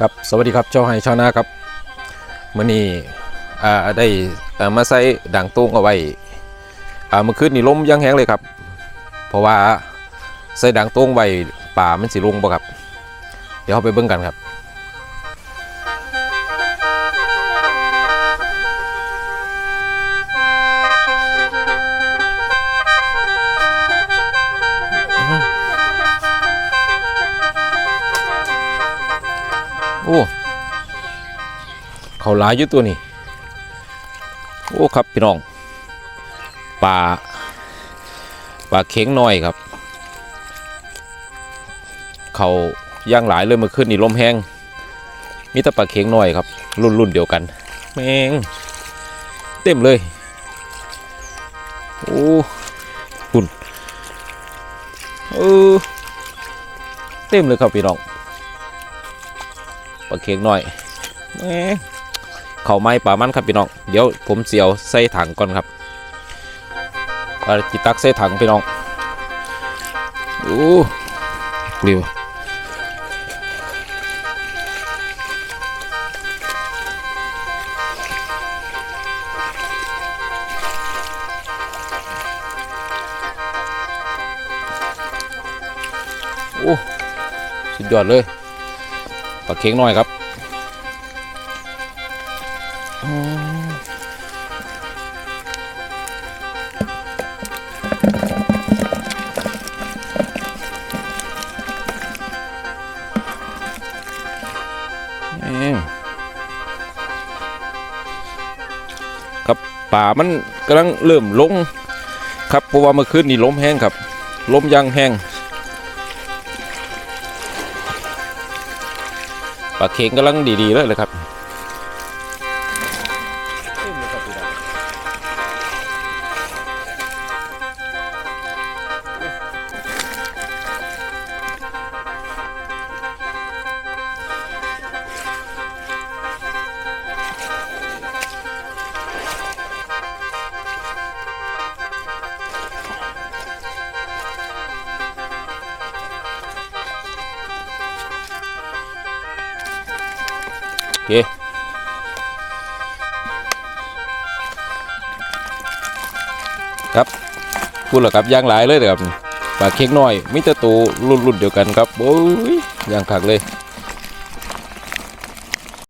ครับสวัสดีครับชาวไฮชาวนาครับมื่อนี้ได้มาใส่ด่างตุ้งเอาไว้เมื่อคืนนี่ล้มยังแห้งเลยครับ เพราะว่าใส่ด่างตุ้งไว้ป่ามันสิลงบ่ครับ เดี๋ยวเราไปเบิ่งกันครับ อ้เขาหลายอยู่ตัวนี้ โอ้ครับพี่น้องปลาปลาเข็งน้อยครับ เขาย่างหลายเลยมื่อคืนนี่ลมแห้งมีแต่ปลาเข็งน้อยครับ รุ่นรุ่นเดียวกันแมงเต็มเลย โอ้คุณเออเต็มเลยครับพี่น้อง ปลาเค็งหน่อยแหมเขาไม้ป่ามันครับพี่น้อง เดี๋ยวผมเสียวใส่ถังก่อนครับเอาจิตักใส่ถังพี่น้องโอ้เร็วโอ้สุดยอดเลย ปลาเค็งน้อยครับอืมอืมครับป่ามันกำลังเริ่มลงครับเพราะว่าเมื่อคืนนี่ลมแห้งครับลมยางแห้ง ปลาเค็งกำลังดีๆเลยนะครับ เคครับพูดแล้วครับย่างหลายเลยครับปลาเค็กน้อยมิตรตูรุ่นรุ่นๆเดียวกันครับโอ้ยย่างขักเลย